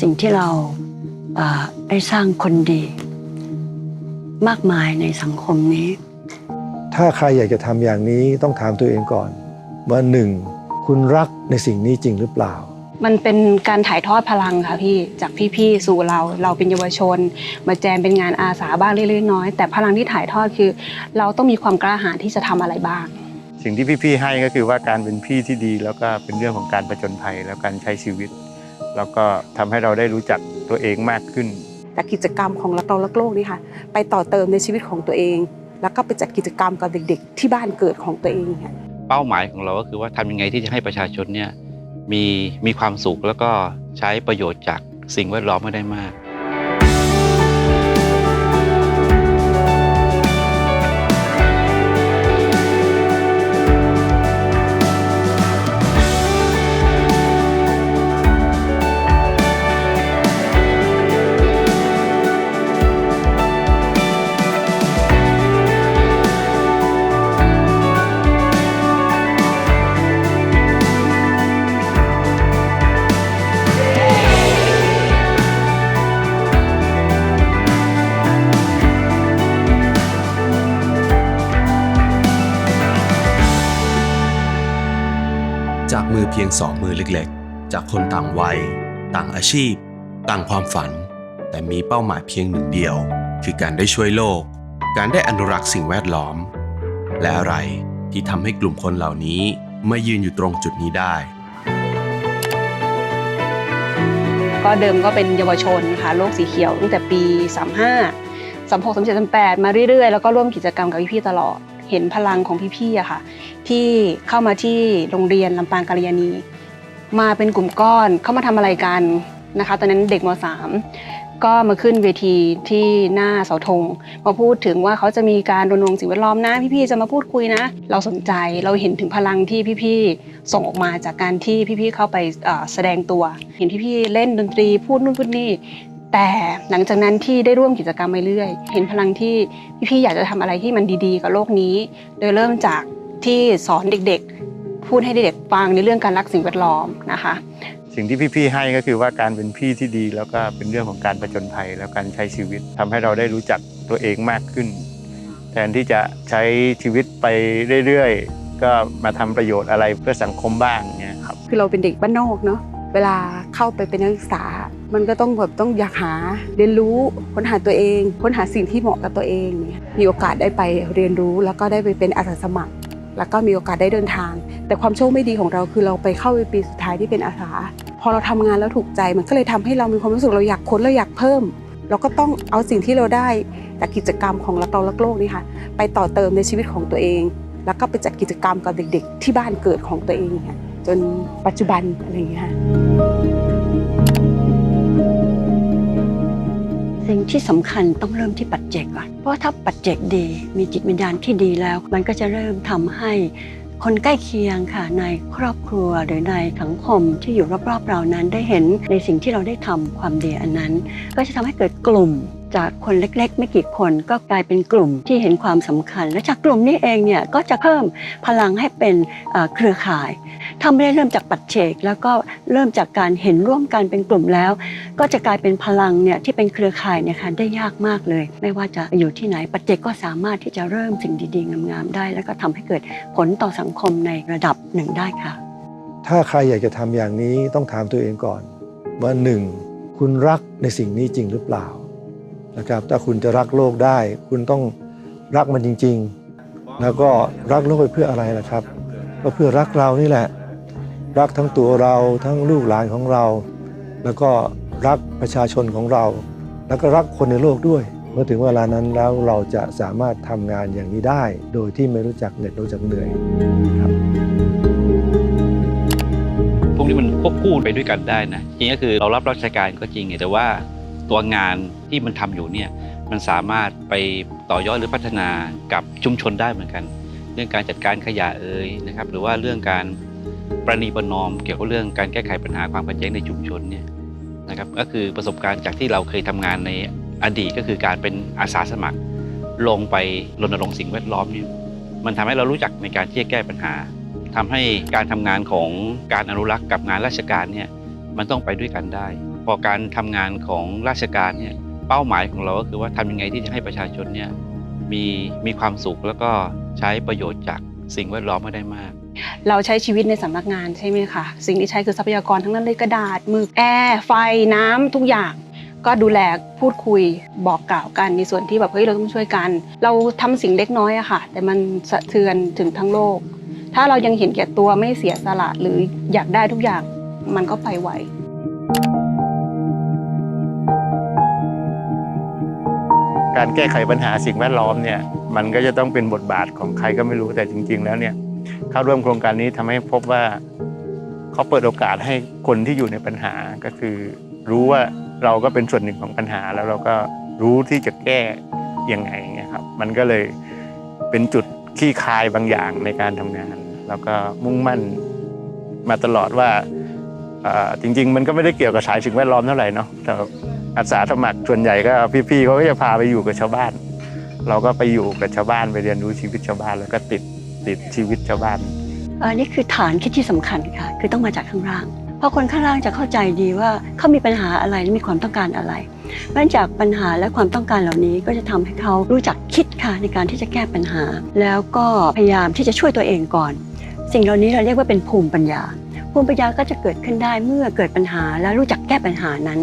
สิ่งที่เราเอ่อได้สร้างคนดี มากมายในสังคมนี้ ถ้าใครอยากจะทำอย่างนี้ต้องถามตัวเองก่อน ว่าหนึ่งคุณรักในสิ่งนี้จริงหรือเปล่า มันเป็นการถ่ายทอดพลังค่ะพี่จากพี่ๆสู่เราเราเป็นเยาวชน มาแจมเป็นงานอาสาบ้างเล็กๆน้อยๆแต่พลังที่ถ่ายทอดคือ เราต้องมีความกล้าหาญที่จะทำอะไรบ้าง สิ่งที่พี่ๆให้ก็คือว่าการเป็นพี่ที่ดี แล้วก็เป็นเรื่องของการประจนภัยแล้วการใช้ชีวิต แล้วก็ทำให้เราได้รู้จักตัวเองมากขึ้นจากกิจกรรมของรักเรารักโลกนี่ค่ะไปต่อเติมในชีวิตของตัวเอง แล้วก็ไปจัดกิจกรรมกับเด็ก ๆ ที่บ้านเกิดของตัวเองค่ะเป้าหมายของเราก็คือว่าทำยังไงที่จะให้ประชาชนเนี่ยมีมีความสุขแล้วก็ใช้ประโยชน์จากสิ่งแวดล้อมให้ได้มาก จากมือเพียงสองมือเล็กๆ จากคนต่างวัย ต่างอาชีพ ต่างความฝัน แต่มีเป้าหมายเพียงหนึ่งเดียว คือการได้ช่วยโลก การได้อนุรักษ์สิ่งแวดล้อม และอะไรที่ทำให้กลุ่มคนเหล่านี้มายืนอยู่ตรงจุดนี้ได้ ก็เดิมก็เป็นเยาวชนค่ะโลกสีเขียวตั้งแต่ปี 35 36 37 38 มาเรื่อยๆ แล้วก็ร่วมกิจกรรมกับพี่ๆตลอด เห็นพลังของพี่ๆอะค่ะ ที่เข้ามาที่โรงเรียนลำปางกัลยาณีมาเป็นกลุ่มก้อนเข้ามาทำอะไรกันนะคะ ตอนนั้นเด็กม .3 ก็มาขึ้นเวทีที่หน้าเสาธงมาพูดถึงว่าเขาจะมีการรณรงค์สิ่งแวดล้อมนะพี่ๆจะมาพูดคุยนะ เราสนใจเราเห็นถึงพลังที่พี่ๆส่งออกมาจากการที่พี่ๆเข้าไปแสดงตัว เห็นพี่ๆเล่นดนตรีพูดนู่นพูดนี่ แต่หลังจากนั้นที่ได้ร่วมกิจกรรมไปเรื่อย เห็นพลังที่พี่ๆอยากจะทำอะไรที่มันดีๆ กับโลกนี้ โดยเริ่มจากที่สอนเด็กๆ พูดให้เด็กๆฟังในเรื่องการรักสิ่งแวดล้อมนะคะ สิ่งที่พี่ๆให้ก็คือว่าการเป็นพี่ที่ดี แล้วก็เป็นเรื่องของการประจนภัยแล้วการใช้ชีวิตทำให้เราได้รู้จักตัวเองมากขึ้น แทนที่จะใช้ชีวิตไปเรื่อยๆ ก็มาทำประโยชน์อะไรเพื่อสังคมบ้างเนี่ยครับคือเราเป็นเด็กบ้านนอกเนาะเวลาเข้าไปเป็นนักศึกษา มันก็ต้องแบบต้องอยากหาเรียนรู้ค้นหาตัวเองค้นหาสิ่งที่เหมาะกับตัวเองเนี่ยมีโอกาสได้ไปเรียนรู้แล้วก็ได้ไปเป็นอาสาสมัคร แล้วก็มีโอกาสได้เดินทาง แต่ความโชคไม่ดีของเราคือเราไปเข้าไปปีสุดท้ายที่เป็นอาสา พอเราทำงานแล้วถูกใจมันก็เลยทำให้เรามีความรู้สึกเราอยากค้นเราอยากเพิ่ม เราก็ต้องเอาสิ่งที่เราได้จากกิจกรรมของเรารักโลกนี่ค่ะไปต่อเติมในชีวิตของตัวเอง แล้วก็ไปจัดกิจกรรมกับเด็ก ๆ ที่บ้านเกิดของตัวเองจนปัจจุบันอะไรอย่างเงี้ยค่ะ สิ่งที่สำคัญต้องเริ่มที่ปัจเจกก่อน เพราะถ้าปัจเจกดี มีจิตวิญญาณที่ดีแล้ว มันก็จะเริ่มทำให้คนใกล้เคียงค่ะในครอบครัวหรือในสังคมที่อยู่รอบๆเรานั้นได้เห็นในสิ่งที่เราได้ทำความดีอันนั้น ก็จะทำให้เกิดกลุ่มจากคนเล็กๆ ไม่กี่คนก็กลายเป็นกลุ่มที่เห็นความสำคัญ และจากกลุ่มนี้เองเนี่ยก็จะเพิ่มพลังให้เป็นเครือข่าย ถ้าไม่ได้เริ่มจากปัจเจก แล้วก็เริ่มจากการเห็นร่วมกันเป็นกลุ่มแล้ว ก็จะกลายเป็นพลังเนี่ยที่เป็นเครือข่ายเนี่ยค่ะได้ยากมากเลย ไม่ว่าจะอยู่ที่ไหนปัจเจกก็สามารถที่จะเริ่มสิ่งดีๆงามๆได้ แล้วก็ทำให้เกิดผลต่อสังคมในระดับหนึ่งได้ค่ะ ถ้าใครอยากจะทำอย่างนี้ต้องถามตัวเองก่อนว่าหนึ่งคุณรักในสิ่งนี้จริงหรือเปล่านะครับถ้าคุณจะรักโลกได้ คุณต้องรักมันจริง ๆ แล้วก็รักโลกไปเพื่ออะไรล่ะครับ ก็เพื่อรักเรานี่แหละ รักทั้งตัวเราทั้งลูกหลานของเรา แล้วก็รักประชาชนของเรา แล้วก็รักคนในโลกด้วย เมื่อถึงเวลานั้นแล้วเราจะสามารถทำงานอย่างนี้ได้ โดยที่ไม่รู้จักเหน็ดรู้จักเหนื่อยครับพวกนี้มันควบคู่ไปด้วยกันได้นะจริงก็คือเรารับราชการก็จริงแต่ว่าตัวงานที่มันทำอยู่เนี่ยมันสามารถไปต่อยอดหรือพัฒนากับชุมชนได้เหมือนกัน เรื่องการจัดการขยะเอ่ยนะครับ หรือว่าเรื่องการ ประนีประนอมเกี่ยวกับเรื่องการแก้ไขปัญหาความขัดแย้งในชุมชนเนี่ยนะครับก็คือประสบการณ์จากที่เราเคยทำงานในอดีตก็คือการเป็นอาสาสมัคร ลงไปรณรงค์สิ่งแวดล้อมเนี่ยมันทำให้เรารู้จักในการที่จะแก้ปัญหาทำให้การทำงานของการอนุรักษ์กับงานราชการเนี่ยมันต้องไปด้วยกันได้ พอการทำงานของราชการเนี่ยเป้าหมายของเราก็คือว่าทำยังไงที่จะให้ประชาชนเนี่ยมีมีความสุขแล้วก็ใช้ประโยชน์จากสิ่งแวดล้อมมาได้มาก เราใช้ชีวิตในสำนักงานใช่ไหมคะสิ่งที่ใช้คือทรัพยากรทั้งนั้นเลยกระดาษมือแอร์ไฟน้ำทุกอย่างก็ดูแลพูดคุยบอกกล่าวกันในส่วนที่แบบเฮ้ยเราต้องช่วยกัน เราทำสิ่งเล็กน้อยอะค่ะ แต่มันสะเทือนถึงทั้งโลก ถ้าเรายังเห็นแก่ตัวไม่เสียสละหรืออยากได้ทุกอย่างมันก็ไปไวการแก้ไขปัญหาสิ่งแวดล้อมเนี่ยมันก็จะต้องเป็นบทบาทของใครก็ไม่รู้แต่จริง ๆ แล้วเนี่ย เข้าร่วมโครงการนี้ทำให้พบว่าเขาเปิดโอกาสให้คนที่อยู่ในปัญหาก็คือ รู้ว่าเราก็เป็นส่วนหนึ่งของปัญหา แล้วเราก็รู้ที่จะแก้ยังไงเงี้ยครับ มันก็เลยเป็นจุดขี้คายบางอย่างในการทำงาน แล้วก็มุ่งมั่นมาตลอดว่าจริง ๆ มันก็ไม่ได้เกี่ยวกับสายสิ่งแวดล้อมเท่าไหร่เนาะแต่อาสาสมัครส่วนใหญ่ก็พี่ๆเขาก็จะพาไปอยู่กับชาวบ้าน เราก็ไปอยู่กับชาวบ้านไปเรียนรู้ชีวิตชาวบ้านแล้วก็ติด ติดชีวิตชาวบ้านอันนี้คือฐานคิดที่สำคัญค่ะ คือต้องมาจากข้างล่าง เพราะคนข้างล่างจะเข้าใจดีว่าเขามีปัญหาอะไรและมีความต้องการอะไรเนื่องจากปัญหาและความต้องการเหล่านี้ก็จะทำให้เขารู้จักคิดค่ะในการที่จะแก้ปัญหา แล้วก็พยายามที่จะช่วยตัวเองก่อน สิ่งเหล่านี้เราเรียกว่าเป็นภูมิปัญญา ภูมิปัญญาก็จะเกิดขึ้นได้เมื่อเกิดปัญหาและรู้จักแก้ปัญหานั้น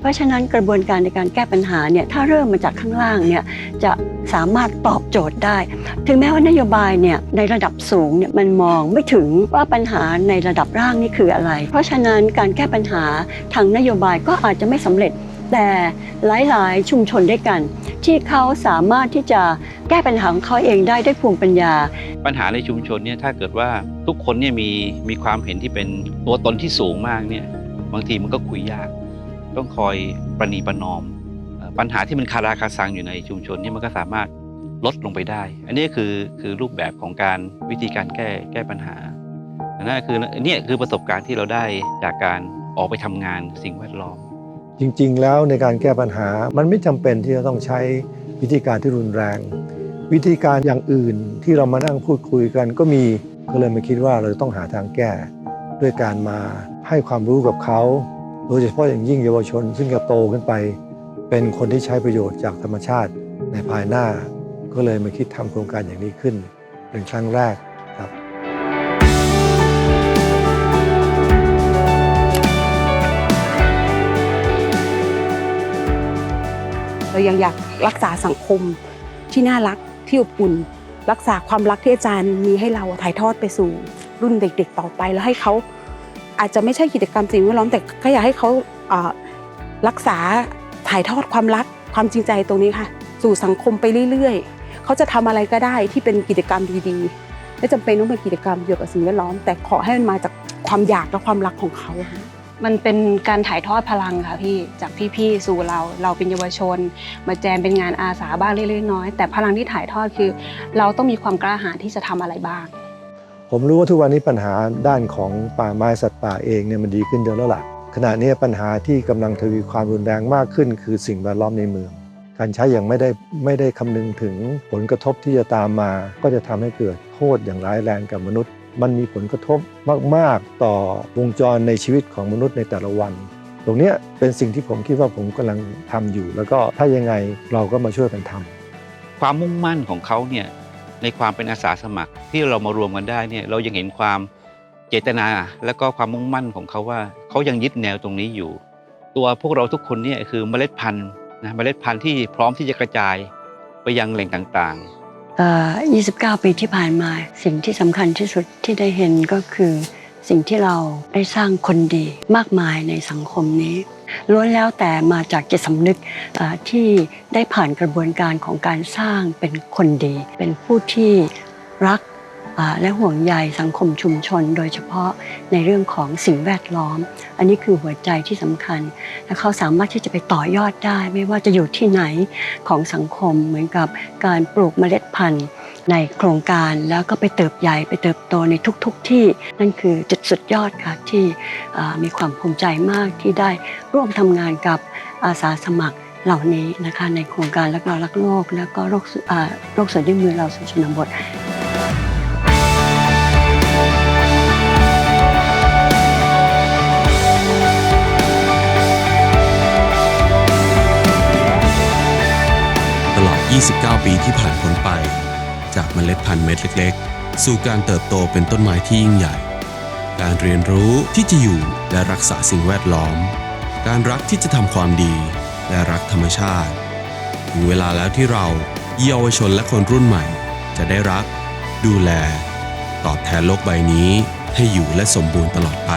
เพราะฉะนั้นกระบวนการในการแก้ปัญหาเนี่ยถ้าเริ่มมาจากข้างล่างเนี่ยจะสามารถตอบโจทย์ได้ ถึงแม้ว่านโยบายเนี่ยในระดับสูงเนี่ยมันมองไม่ถึงว่าปัญหาในระดับร่างนี่คืออะไร เพราะฉะนั้นการแก้ปัญหาทางนโยบายก็อาจจะไม่สำเร็จ แต่หลายๆ ชุมชนด้วยกัน ที่เขาสามารถที่จะแก้ปัญหาของเขาเองได้ด้วยภูมิปัญญา ปัญหาในชุมชนเนี่ยถ้าเกิดว่าทุกคนเนี่ยมีมีความเห็นที่เป็นตัวตนที่สูงมากเนี่ยบางทีมันก็คุยยาก ต้องคอยประนีประนอม ปัญหาที่มันคาราคาซังอยู่ในชุมชนเนี่ยมันก็สามารถลดลงไปได้ อันนี้คือคือรูปแบบของการวิธีการแก้แก้ปัญหานนั่นคือเนี่ยคือประสบการณ์ที่เราได้จากการออกไปทำงานสิ่งแวดล้อม จริง ๆ แล้วในการแก้ปัญหามันไม่จำเป็นที่จะต้องใช้วิธีการที่รุนแรง วิธีการอย่างอื่นที่เรามานั่งพูดคุยกันก็มีก็เลยมาคิดว่าเราจะต้องหาทางแก้ ด้วยการมาให้ความรู้กับเขา โดยเฉพาะอย่างยิ่งเยาวชน ซึ่งจะโตขึ้นไป เป็นคนที่ใช้ประโยชน์จากธรรมชาติในภายหน้า ก็เลยมาคิดทำโครงการอย่างนี้ขึ้น เป็นครั้งแรก เรายังอยากรักษาสังคมที่น่ารักที่อบอุ่น รักษาความรักที่อาจารย์มีให้เราถ่ายทอดไปสู่รุ่นเด็ก ๆ ต่อไปแล้วให้เขาอาจจะไม่ใช่กิจกรรมสิ่งแวดล้อมแต่ก็อยากให้เขารักษาถ่ายทอดความรักความจริงใจตรงนี้ค่ะ สู่สังคมไปเรื่อยๆ เขาจะทำอะไรก็ได้ที่เป็นกิจกรรมดีๆไม่จำเป็นต้องเป็นกิจกรรมเกี่ยวกับสิ่งแวดล้อม แต่ขอให้มันมาจากความอยากและความรักของเขาค่ะ มันเป็นการถ่ายทอดพลังค่ะพี่จากพี่ๆสู่เราเราเป็นเยาวชน มาแจมเป็นงานอาสาบ้างเล็กๆน้อยๆแต่พลังที่ถ่ายทอดคือ เราต้องมีความกล้าหาญที่จะทำอะไรบ้าง ผมรู้ว่าทุกวันนี้ปัญหาด้านของป่าไม้สัตว์ป่าเองเนี่ยมันดีขึ้นเยอะแล้วล่ะขณะนี้ปัญหาที่กำลังทวีความรุนแรงมากขึ้น คือสิ่งแวดล้อมในเมือง การใช้อย่างไม่ได้ไม่ได้คำนึงถึงผลกระทบที่จะตามมา ก็จะทำให้เกิดโทษอย่างร้ายแรงกับมนุษย์ มันมีผลกระทบมาก ๆ ต่อวงจรในชีวิตของมนุษย์ในแต่ละวัน ตรงนี้เป็นสิ่งที่ผมคิดว่าผมกำลังทำอยู่ แล้วก็ถ้ายังไงเราก็มาช่วยกันทำความมุ่งมั่นของเขาเนี่ยในความเป็นอาสาสมัครที่เรามารวมกันได้เนี่ยเรายังเห็นความเจตนาและก็ความมุ่งมั่นของเขาว่าเขายังยึดแนวตรงนี้อยู่ ตัวพวกเราทุกคนเนี่ยคือเมล็ดพันธุ์นะเมล็ดพันธุ์ที่พร้อมที่จะกระจายไปยังแหล่งต่างๆ 29 ปีที่ผ่านมา สิ่งที่สำคัญที่สุดที่ได้เห็นก็คือ สิ่งที่เราได้สร้างคนดีมากมายในสังคมนี้ล้วนแล้วแต่มาจากจิตสำนึกที่ได้ผ่านกระบวนการของการสร้างเป็นคนดี เป็นผู้ที่รัก และห่วงใยสังคมชุมชน โดยเฉพาะในเรื่องของสิ่งแวดล้อม อันนี้คือหัวใจที่สำคัญ และเขาสามารถที่จะไปต่อยอดได้ ไม่ว่าจะอยู่ที่ไหนของสังคมเหมือนกับการปลูกเมล็ดพันธุ์ในโครงการแล้วก็ไปเติบใหญ่ไปเติบโตในทุกๆทที่ นั่นคือจุดสุดยอดค่ะที่มีความภูมิใจมากที่ได้ร่วมทำงานกับอาสาสมัครเหล่านี้นะคะในโครงการรักเรารักโลก แล้วก็โรคสุอ่าโรคส่วนยื่นมือเราสู่ชนบท 29 ปีที่ผ่านพ้นไป จากเมล็ดพันธุ์เม็ดเล็ก ๆ สู่การเติบโตเป็นต้นไม้ที่ยิ่งใหญ่ การเรียนรู้ที่จะอยู่และรักษาสิ่งแวดล้อม การรักที่จะทำความดีและรักธรรมชาติ ถึงเวลาแล้วที่เราเยาวชนและคนรุ่นใหม่ จะได้รัก ดูแล ตอบแทนโลกใบนี้ให้อยู่และสมบูรณ์ตลอดไป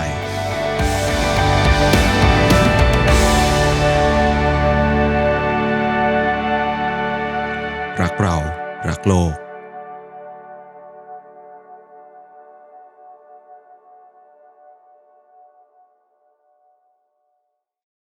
โลก